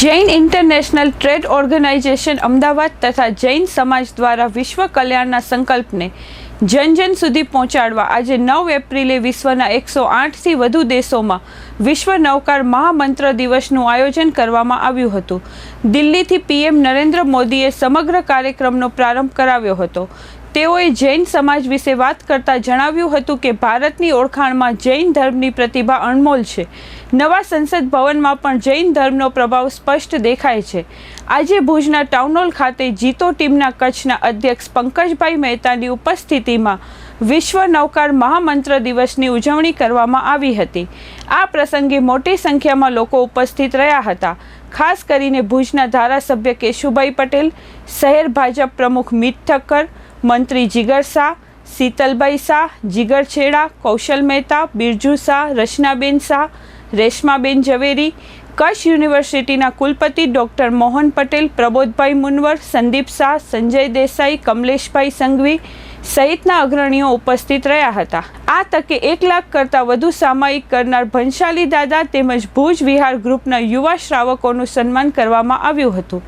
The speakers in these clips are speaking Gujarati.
Jain international trade organisation Ahmedabad તથા જૈન સમાજ દ્વારા વિશ્વ કલ્યાણના સંકલ્પને જન જન સુધી પહોંચાડવા આજે નવ એપ્રિલે વિશ્વના એકસો આઠથી વધુ દેશોમાં વિશ્વ નવકાર મહામંત્ર દિવસનું આયોજન કરવામાં આવ્યું હતું. દિલ્હીથી પીએમ નરેન્દ્ર મોદીએ સમગ્ર કાર્યક્રમનો પ્રારંભ કરાવ્યો હતો. તેઓએ જૈન સમાજ વિશે વાત કરતા જણાવ્યું હતું કે ભારતની ઓળખાણમાં જૈન ધર્મની પ્રતિભા અણમોલ છે. નવા સંસદ ભવનમાં પણ જૈન ધર્મનો પ્રભાવ સ્પષ્ટ દેખાય છે. આજે ભુજના ટાઉનહોલ ખાતે જીતો ટીમના કચ્છના અધ્યક્ષ પંકજભાઈ મહેતાની ઉપસ્થિતિમાં વિશ્વ નૌકાર મહામંત્ર દિવસની ઉજવણી કરવામાં આવી હતી. આ પ્રસંગે મોટી સંખ્યામાં લોકો ઉપસ્થિત રહ્યા હતા. ખાસ કરીને ભુજના ધારાસભ્ય કેશુભાઈ પટેલ, શહેર ભાજપ પ્રમુખ મિત ઠક્કર મંત્રી જીગર શાહ, શીતલભાઈ શાહ, જીગર છેડા, કૌશલ મહેતા, બિરજુ શાહ, રચનાબેન શાહ, રેશમાબેન ઝવેરી, કચ્છ યુનિવર્સિટીના કુલપતિ ડૉક્ટર મોહન પટેલ, પ્રબોધભાઈ મુનવર, સંદીપ શાહ, સંજય દેસાઈ, કમલેશભાઈ સંઘવી સહિતના અગ્રણીઓ ઉપસ્થિત રહ્યા હતા. આ તકે એક લાખ કરતાં વધુ સામાયિક કરનાર ભંશાલી દાદા તેમજ ભુજ વિહાર ગ્રુપના યુવા શ્રાવકોનું સન્માન કરવામાં આવ્યું હતું.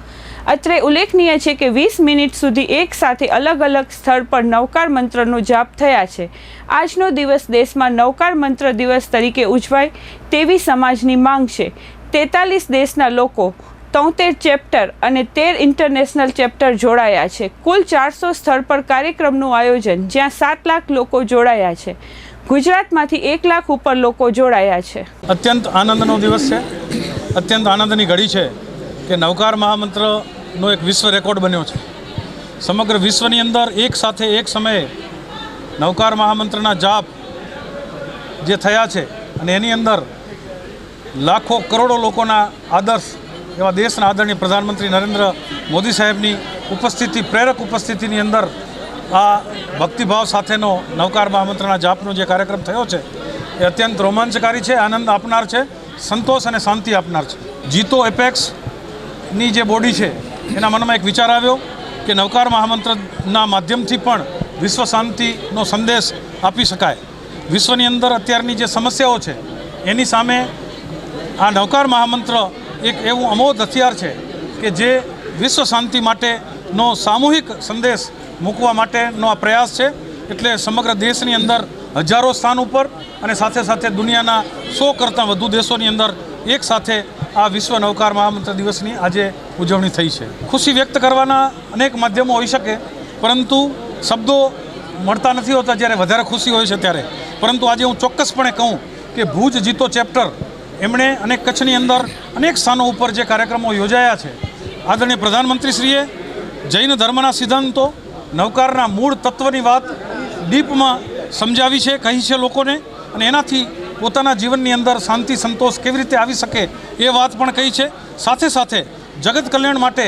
અત્રે ઉલ્લેખનીય છે કે વીસ મિનિટ સુધી એક સાથે અલગ અલગ સ્થળ પર નવકાર મંત્રનો જાપ થયા છે. આજનો દિવસ દેશમાં નવકાર મંત્ર દિવસ તરીકે ઉજવાય તેવી સમાજની માંગ છે. તેતાલીસ દેશના લોકો તોતેર ચેપ્ટર અને તેર ઇન્ટરનેશનલ ચેપ્ટર જોડાયા છે. કુલ ચારસો સ્થળ પર કાર્યક્રમનું આયોજન, જ્યાં સાત લાખ લોકો જોડાયા છે. ગુજરાતમાંથી એક લાખ ઉપર લોકો જોડાયા છે. અત્યંત આનંદનો દિવસ છે. અત્યંત આનંદની ઘડી છે. કે નવકાર મહામંત્રનો એક વિશ્વ રેકોર્ડ બન્યો છે. સમગ્ર વિશ્વની અંદર એક સાથે એક સમયે નવકાર મહામંત્રના જાપ જે થયા છે અને એની અંદર લાખો કરોડો લોકોના આદર્શ એવા દેશના આદરણીય પ્રધાનમંત્રી નરેન્દ્ર મોદી સાહેબની ઉપસ્થિતિ, પ્રેરક ઉપસ્થિતિની અંદર આ ભક્તિભાવ સાથેનો નવકાર મહામંત્રના જાપનો જે કાર્યક્રમ થયો છે, એ અત્યંત રોમાંચકારી છે, આનંદ આપનાર છે, સંતોષ અને શાંતિ આપનાર છે. જીતો એપેક્સની જે બોડી છે, એના મનમાં એક વિચાર આવ્યો કે નવકાર મહામંત્રના માધ્યમથી પણ વિશ્વ શાંતિનો સંદેશ આપી શકાય. વિશ્વની અંદર અત્યારની જે સમસ્યાઓ છે, એની સામે આ નવકાર મહામંત્ર એક એવું અમોધ હથિયાર છે કે જે વિશ્વ શાંતિ માટેનો સામૂહિક સંદેશ મૂકવા માટેનો આ પ્રયાસ છે. એટલે સમગ્ર દેશની અંદર હજારો સ્થાન ઉપર અને સાથે સાથે દુનિયાના સો કરતાં વધુ દેશોની અંદર એક સાથે આ વિશ્વ નવકાર મહામંત્ર દિવસની આજે ઉજવણી થઈ છે. ખુશી વ્યક્ત કરવાના અનેક માધ્યમો હોઈ શકે, પરંતુ શબ્દો મળતા નથી હોતા જ્યારે વધારે ખુશી હોય છે ત્યારે. પરંતુ આજે હું ચોક્કસપણે કહું કે ભુજ જીતો ચેપ્ટર, એમણે અને કચ્છની અંદર અનેક સ્થાનો ઉપર જે કાર્યક્રમો યોજાયા છે. આદરણીય પ્રધાનમંત્રીશ્રીએ જૈન ધર્મના સિદ્ધાંતો નવકારના મૂળ તત્વની વાત ડીપમાં સમજાવી છે, કહી છે લોકોને અને એનાથી પોતાના જીવનની અંદર શાંતિ, સંતોષ કેવી રીતે આવી શકે એ વાત પણ કહી છે. સાથે સાથે જગત કલ્યાણ માટે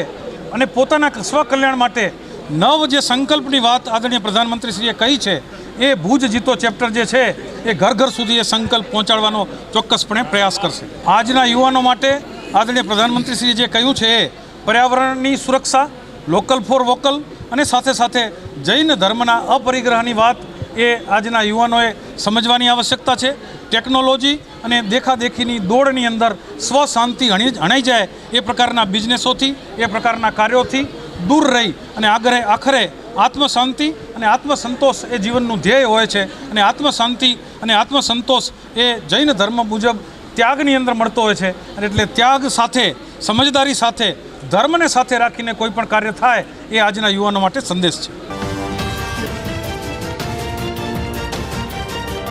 અને પોતાના સ્વકલ્યાણ માટે નવ જે સંકલ્પની વાત આદરણીય પ્રધાનમંત્રીશ્રીએ કહી છે, એ ભુજ જીતો ચેપ્ટર જે છે, એ ઘર ઘર સુધી એ સંકલ્પ પહોંચાડવાનો ચોક્કસપણે પ્રયાસ કરશે. આજના યુવાનો માટે આદરણીય પ્રધાનમંત્રીશ્રીએ જે કહ્યું છે, એ પર્યાવરણની સુરક્ષા, લોકલ ફોર વોકલ અને સાથે સાથે જૈન ધર્મના અપરિગ્રહની વાત એ આજના યુવાનોએ સમજવાની આવશ્યકતા છે. ટેકનોલોજી અને દેખાદેખીની દોડની અંદર સ્વ શાંતિ હણી હણાઈ જાય એ પ્રકારના બિઝનેસોથી, એ પ્રકારના કાર્યોથી દૂર રહી અને આગળ આખરે આત્મશાંતિ અને આત્મસંતોષ એ જીવનનું ધ્યેય હોય છે અને આત્મશાંતિ અને આત્મસંતોષ એ જૈન ધર્મ મુજબ ત્યાગની અંદર મળતો હોય છે અને એટલે ત્યાગ સાથે, સમજદારી સાથે, ધર્મને સાથે રાખીને કોઈ પણ કાર્ય થાય એ આજના યુવાનો માટે સંદેશ છે.